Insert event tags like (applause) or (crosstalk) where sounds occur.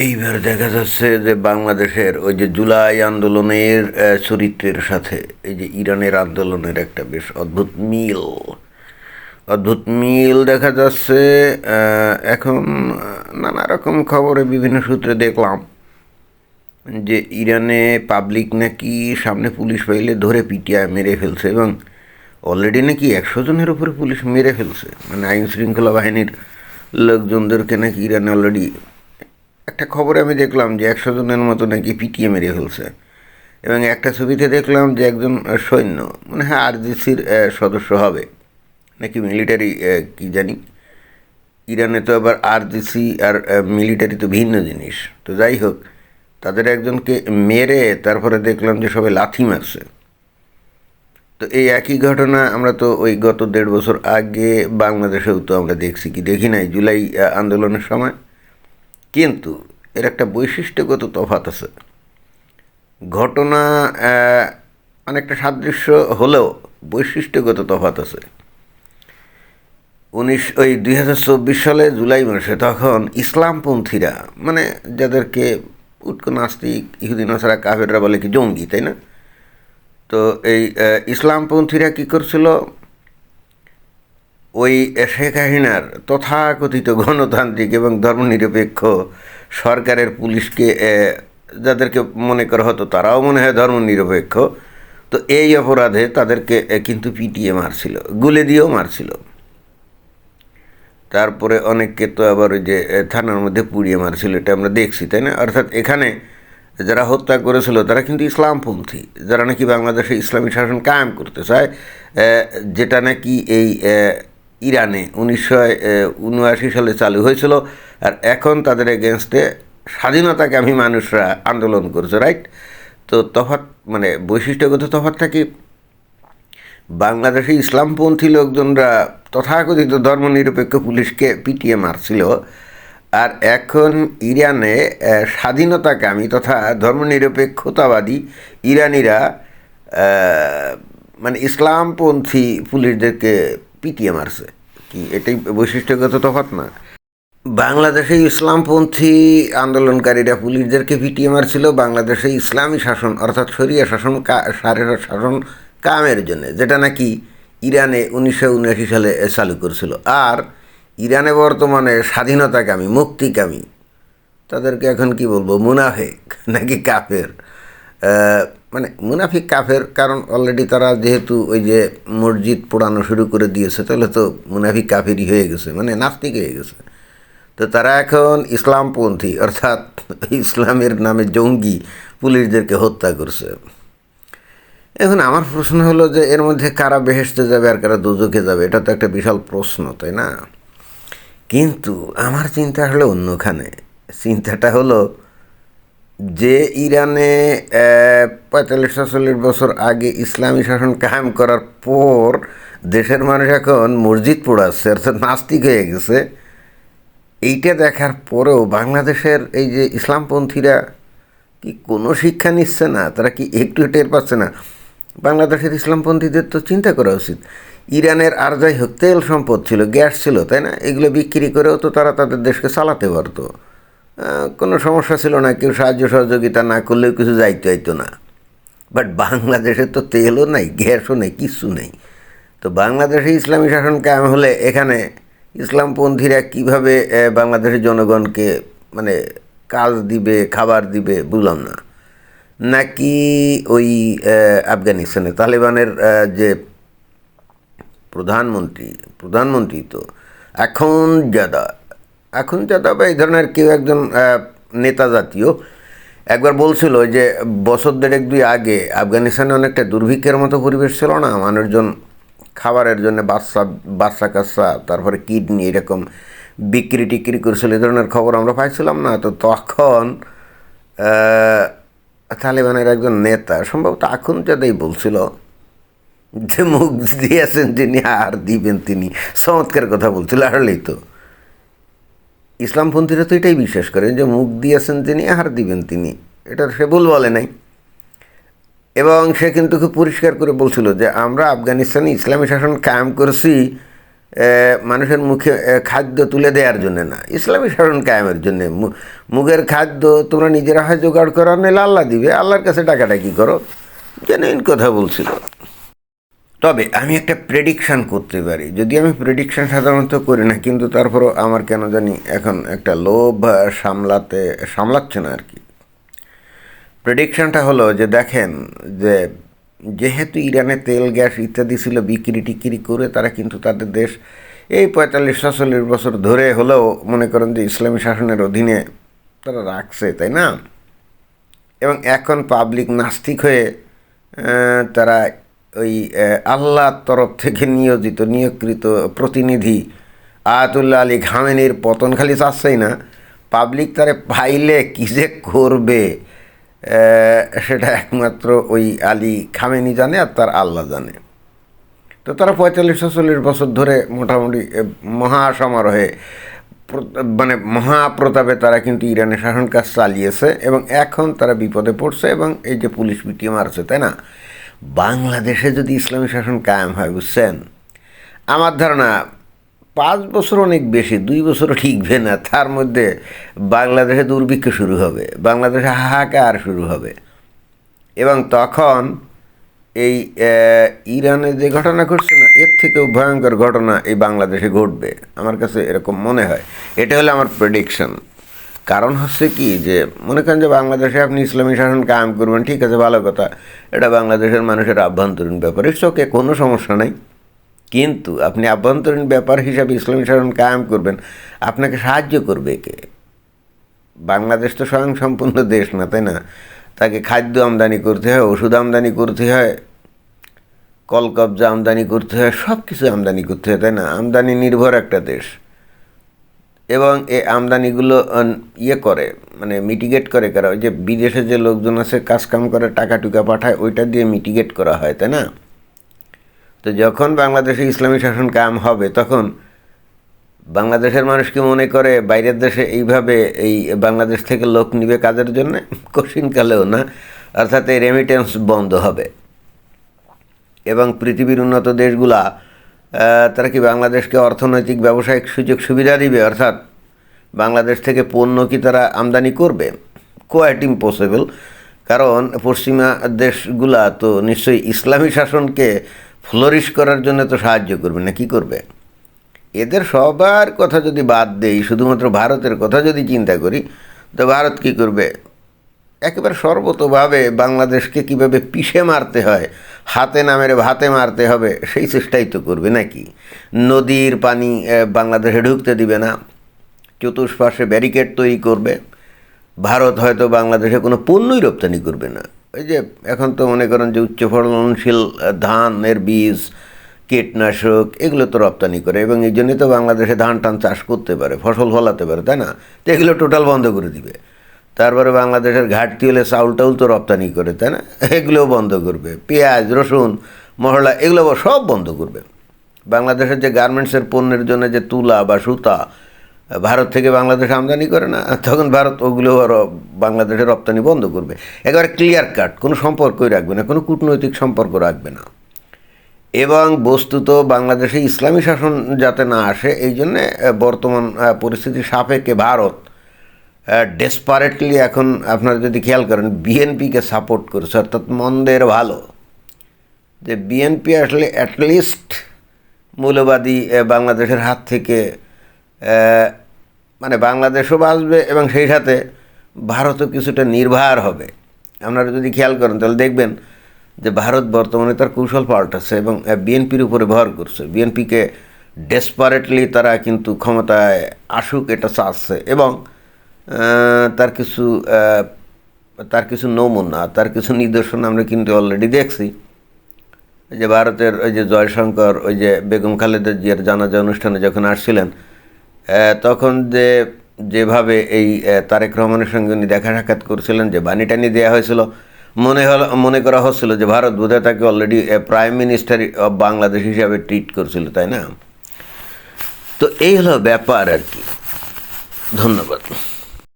এইবার দেখা যাচ্ছে যে বাংলাদেশের ওই যে জুলাই আন্দোলনের চরিত্রের সাথে, এই যে ইরানের আন্দোলনের একটা বেশ অদ্ভুত মিল। অদ্ভুত মিল দেখা যাচ্ছে এখন নানা রকম খবরে বিভিন্ন সূত্রে দেখলাম যে ইরানে পাবলিক নাকি সামনে পুলিশ পাইলে ধরে পিটিয়ে মেরে ফেলছে এবং অলরেডি নাকি একশো জনের উপরে পুলিশ মেরে ফেলছে। মানে আইন শৃঙ্খলা বাহিনীর লোকজনদেরকে নাকি ইরানে অলরেডি একটা খবরে আমি দেখলাম যে একশো জনের মতো নাকি পিটিয়ে মেরে ফেলছে। এবং একটা ছবিতে দেখলাম যে একজন সৈন্য মানে হ্যাঁ আরজিসির সদস্য হবে। নাকি মিলিটারি কি জানি। ইরানে তো আবার আরজিসি আর মিলিটারি তো ভিন্ন জিনিস। তো যাই হোক, তাদের একজনকে মেরে তারপরে দেখলাম যে সবাই লাথি মারছে। তো এই একই ঘটনা আমরা তো ওই গত দেড় বছর আগে বাংলাদেশেও তো আমরা দেখছি কি দেখি নাই, জুলাই আন্দোলনের সময়। কিন্তু এর একটা বৈশিষ্ট্যগত তফাৎ আছে। ঘটনা অনেকটা সাদৃশ্য হলেও বৈশিষ্ট্যগত তফাত আছে। উনিশ, ওই দুই হাজার চব্বিশ সালে জুলাই মাসে তখন ইসলামপন্থীরা মানে যাদেরকে উৎকো নাস্তিক, ইহুদি, নাসারা, কাফেররা বলে কি জঙ্গি, তাই না? তো এই ইসলামপন্থীরা কী করছিল? ওই শেখ হাসিনার তথাকথিত গণতান্ত্রিক এবং ধর্মনিরপেক্ষ সরকারের পুলিশকে যাদেরকে মনে করা হতো তারাও মনে হয় ধর্মনিরপেক্ষ, তো এই অপরাধে তাদেরকে কিন্তু পিটিয়ে মারছিল, গুলে দিয়েও মারছিল। তারপরে অনেককে তো আবার ওই যে থানার মধ্যে পুড়িয়ে মারছিল, এটা আমরা দেখছি, তাই না? অর্থাৎ এখানে যারা হত্যা করেছিল, তারা কিন্তু ইসলামপন্থী, যারা নাকি বাংলাদেশে ইসলামী শাসন কায়েম করতে চায় যেটা নাকি এই ইরানে উনিশশো উনআশি সালে চালু হয়েছিল আর এখন তাদের এগেনস্টে স্বাধীনতাকামী মানুষরা আন্দোলন করছে রাইট তো তফাৎ মানে বৈশিষ্ট্যগত তফাৎটা কি? বাংলাদেশে ইসলামপন্থী লোকজনরা তথাকথিত ধর্মনিরপেক্ষ পুলিশকে পিটিয়ে মারছিল আর এখন ইরানে স্বাধীনতাকামী তথা ধর্মনিরপেক্ষতাবাদী ইরানিরা মানে ইসলামপন্থী পুলিশদেরকে পিটিয়ে মারছে। কি, এটাই বৈশিষ্ট্যগত তফাৎ না। বাংলাদেশে ইসলামপন্থী আন্দোলনকারীরা পুলিশদেরকে পিটিয়ে মারছিল। বাংলাদেশে ইসলামী শাসন, অর্থাৎ শরিয়া শাসন সারের শাসন কামের জন্য, যেটা নাকি ইরানে উনিশশো উনআশি সালে চালু করছিল। আর ইরানে বর্তমানে স্বাধীনতাকামী, মুক্তিকামী, তাদেরকে এখন কি বলব, মুনাফেক, নাকি কাফের। মানে মুনাফিক কাফের, কারণ অলরেডি তারা যেহেতু ওই যে মসজিদ পোড়ানো শুরু করে দিয়েছে, তাহলে তো মুনাফিক কাফেরই হয়ে গেছে মানে নাস্তিক হয়ে গেছে। তো তারা এখন ইসলামপন্থী, অর্থাৎ ইসলামের নামে জঙ্গি পুলিশদেরকে হত্যা করছে। এখন আমার প্রশ্ন হলো যে, এর মধ্যে কারা বেহেসতে যাবে আর কারা দুজকে যাবে? এটা তো একটা বিশাল প্রশ্ন, তাই না? কিন্তু আমার চিন্তা হলো অন্যখানে। চিন্তাটা হলো যে ইরানে পঁয়তাল্লিশ সাতচল্লিশ বছর আগে ইসলামী শাসন কায়েম করার পর দেশের মানুষ এখন মসজিদ পোড়াচ্ছে অর্থাৎ নাস্তিক হয়ে গেছে। এইটা দেখার পরেও বাংলাদেশের এই যে ইসলামপন্থীরা কি কোনো শিক্ষা নিচ্ছে না, তারা কি একটু টের পাচ্ছে না? বাংলাদেশের ইসলামপন্থীদের তো চিন্তা করা উচিত। ইরানের আর যাই হোক, তেল সম্পদ ছিল, গ্যাস ছিল, তাই না? এগুলো বিক্রি করেও তো তারা তাদের দেশকে চালাতে পারতো। কোনো সমস্যা ছিল না, কেউ সাহায্য সহযোগিতা না করলেও কিছু যাইতে হইতো না। বাট বাংলাদেশে তো তেলও নাই, গ্যাসও নেই, কিচ্ছু নেই। তো বাংলাদেশে ইসলামী শাসন কায়েম হলে এখানে ইসলামপন্থীরা কীভাবে বাংলাদেশের জনগণকে মানে কাজ দিবে, খাবার দিবে, বুঝলাম না। নাকি ওই আফগানিস্তানে? তালেবানের যে প্রধানমন্ত্রী প্রধানমন্ত্রী তো এখন যাদা এখন যাদা বা এই ধরনের কেউ একজন নেতা জাতীয়, একবার বলছিল যে বছর দেড়েক দুই আগে আফগানিস্তানে অনেকটা দুর্ভিক্ষের মতো পরিবেশ ছিল না, মানুষজন খাবারের জন্য বাচ্চা বাচ্চা কাচ্চা, তারপরে কিডনি এরকম বিক্রি টিক্রি করেছিল, এই ধরনের খবর আমরা পাইছিলাম না। তো তখন তালেবানের একজন নেতা সম্ভবত এখন যাদাই বলছিল যে মুখ দিয়েছেন যিনি, আর দিবেন তিনি। চমৎকার কথা বলছিল আসলেই তো। ইসলামপন্থীরা তো এটাই বিশ্বাস করেন যে মুখ দিয়েছেন তিনি, আহার দিবেন তিনি। এটা সে ভুল বলে নাই। এবং সে কিন্তু খুব পরিষ্কার করে বলছিল যে আমরা আফগানিস্তানে ইসলামী শাসন কায়েম করেছি মানুষের মুখে খাদ্য তুলে দেওয়ার জন্য না। ইসলামী শাসন কায়েমের জন্য। মুখের খাদ্য তোমরা নিজেরা হয় জোগাড় করো নাহলে আল্লাহ দিবে। আল্লাহর কাছে টাকাটাকি করো। জেনুইন কথা বলছিল। তবে আমি একটা প্রেডিকশান করতে পারি। যদি আমি প্রেডিকশান সাধারণত করি না, কিন্তু তারপরও আমার কেন জানি এখন একটা লোভ সামলাতে, সামলাচ্ছে না আর কি প্রেডিকশানটা হলো যে দেখেন, যে যেহেতু ইরানে তেল, গ্যাস ইত্যাদি ছিল বিক্রি, টিক্রি করে, তারা কিন্তু তাদের দেশ এই পঁয়তাল্লিশ, ছচল্লিশ বছর ধরে হলেও মনে করেন যে ইসলামী শাসনের অধীনে তারা রাখছে, তাই না? এবং এখন পাবলিক নাস্তিক হয়ে তারা ওই আল্লাহর তরফ থেকে নিয়োজিত নিয়োগকৃত প্রতিনিধি আয়াতুল্লাহ আলী ঘামেনির পতন খালি চাচ্ছেই না। পাবলিক তারে পাইলে কী যে করবে সেটা একমাত্র ওই আলী খামেনি জানে আর তার আল্লাহ জানে। তো তারা পঁয়তাল্লিশ ছচল্লিশ বছর ধরে মোটামুটি এ, মহা সমারোহে প্র- মানে মহাপ্রতাপে তারা কিন্তু ইরানের শাসন কাজ চালিয়েছে এবং এখন তারা বিপদে পড়ছে এবং এই যে পুলিশ পিটিয়ে মারছে তাই না? বাংলাদেশে যদি ইসলামী শাসন কায়েম হয়, বুঝছেন? আমার ধারণা পাঁচ বছর অনেক বেশি, দুই বছরও ঠিকবে না। তার মধ্যে বাংলাদেশে দুর্ভিক্ষ শুরু হবে, বাংলাদেশে হাহাকার শুরু হবে। এবং তখন এই ইরানে যে ঘটনা ঘটছে না, এর থেকেও ভয়ঙ্কর ঘটনা এই বাংলাদেশে ঘটবে। আমার কাছে এরকম মনে হয়। এটা হলো আমার প্রেডিকশন কারণ হচ্ছে কি যে, মনে করেন যে বাংলাদেশে আপনি ইসলামী শাসন কায়েম করবেন, ঠিক আছে, ভালো কথা। এটা বাংলাদেশের মানুষের আভ্যন্তরীণ ব্যাপার। ওকে কোনো সমস্যা নাই। কিন্তু আপনি আভ্যন্তরীণ ব্যাপার হিসাবে ইসলামী শাসন কায়েম করবেন, আপনাকে সাহায্য করবে কে? বাংলাদেশ তো স্বয়ং সম্পূর্ণ দেশ না, তাই না? তাকে খাদ্য আমদানি করতে হয়, ওষুধ আমদানি করতে হয়, কলকবজা আমদানি করতে হয় সব কিছু আমদানি করতে হয়, তাই না? আমদানি নির্ভর একটা দেশ। এবং এই আমদানিগুলো ইয়ে করে মানে মিটিগেট করে কারা? ওই যে বিদেশে যে লোকজন আছে, কাজকাম করে, টাকা টুকা পাঠায়, ওইটা দিয়ে মিটিগেট করা হয়, তাই না? তো যখন বাংলাদেশে ইসলামী শাসন কাম হবে, তখন বাংলাদেশের মানুষ কি মনে করে বাইরের দেশে এইভাবে এই বাংলাদেশ থেকে লোক নিবে কাজের জন্য? (laughs) কঠিনকালেও না, অর্থাৎ এই রেমিটেন্স বন্ধ হবে। এবং পৃথিবীর উন্নত দেশগুলা তারা কি বাংলাদেশকে অর্থনৈতিক ব্যবসায়িক সুযোগ সুবিধা দিবে? অর্থাৎ বাংলাদেশ থেকে পণ্য কি তারা আমদানি করবে? কোয়াইট ইম্পসিবল কারণ পশ্চিমা দেশগুলা তো নিশ্চয়ই ইসলামী শাসনকে ফ্লোরিশ করার জন্য তো সাহায্য করবে না, কি করবে? এদের সবার কথা যদি বাদ দেই, শুধুমাত্র ভারতের কথা যদি চিন্তা করি, তো ভারত কি করবে? একেবারে সর্বতভাবে বাংলাদেশকে কীভাবে পিষে মারতে হয়, হাতে না মেরে ভাতে মারতে হবে, সেই চেষ্টাই তো করবে নাকি? নদীর পানি বাংলাদেশে ঢুকতে দিবে না চতুষ্পাশে ব্যারিকেড তৈরি করবে, ভারত হয়তো বাংলাদেশে কোনো পণ্যই রপ্তানি করবে না। ওই যে, এখন তো মনে করেন যে উচ্চ ফলনশীল ধানের বীজ, কীটনাশক, এগুলো তো রপ্তানি করে, এবং এই জন্যই তো বাংলাদেশে ধান টান চাষ করতে পারে, ফসল ফলাতে পারে, তাই না? তো এগুলো টোটাল বন্ধ করে দিবে। তারপরে বাংলাদেশের ঘাটতি হলে চাউল টাউল তো রপ্তানি করে, তাই না? এগুলোও বন্ধ করবে। পেঁয়াজ, রসুন, মশলা, এগুলো সব বন্ধ করবে। বাংলাদেশের যে গার্মেন্টসের পণ্যের জন্য যে তুলা বা সুতা, ভারত থেকে বাংলাদেশ আমদানি করে না, তখন ভারত ওগুলো বাংলাদেশে রপ্তানি বন্ধ করবে। একেবারে ক্লিয়ার কাট কোনো সম্পর্কই রাখবে না, কোনো কূটনৈতিক সম্পর্ক রাখবে না। এবং বস্তুত বাংলাদেশে ইসলামী শাসন যাতে না আসে, এই জন্যে বর্তমান পরিস্থিতি সাপেক্ষে ভারত ডেসপারেটলি এখন আপনারা যদি খেয়াল করেন বিএনপিকে সাপোর্ট করছে, অর্থাৎ মন্দের ভালো। যে বিএনপি আসলে অ্যাটলিস্ট মূল্যবাদী বাংলাদেশের হাত থেকে মানে বাংলাদেশও বাঁচবে এবং সেই সাথে ভারতও কিছুটা নির্ভার হবে। আপনারা যদি খেয়াল করেন, তাহলে দেখবেন যে ভারত বর্তমানে তার কৌশল পাল্টাচ্ছে এবং বিএনপির উপরে ভর করছে। বিএনপিকে ডেসপারেটলি তারা কিন্তু ক্ষমতায় আসুক, এটা চাচ্ছে এবং তার কিছু তার কিছু নমুনা, তার কিছু নিদর্শন আমরা কিন্তু অলরেডি দেখছি। যে ভারতের ওই যে জয়শঙ্কর, ওই যে বেগম খালেদা জিয়ার জানাজা অনুষ্ঠানে যখন আসছিলেন তখন যে, যেভাবে এই তারেক রহমানের সঙ্গে উনি দেখা সাক্ষাৎ করছিলেন, যে বাণী টানি দেওয়া হয়েছিল, মনে হল, মনে করা হচ্ছিল যে ভারত বোধহয় তাকে already prime minister of Bangladesh হিসাবে ট্রিট করছিল, তাই না? তো এই হলো ব্যাপার আর কি। ধন্যবাদ।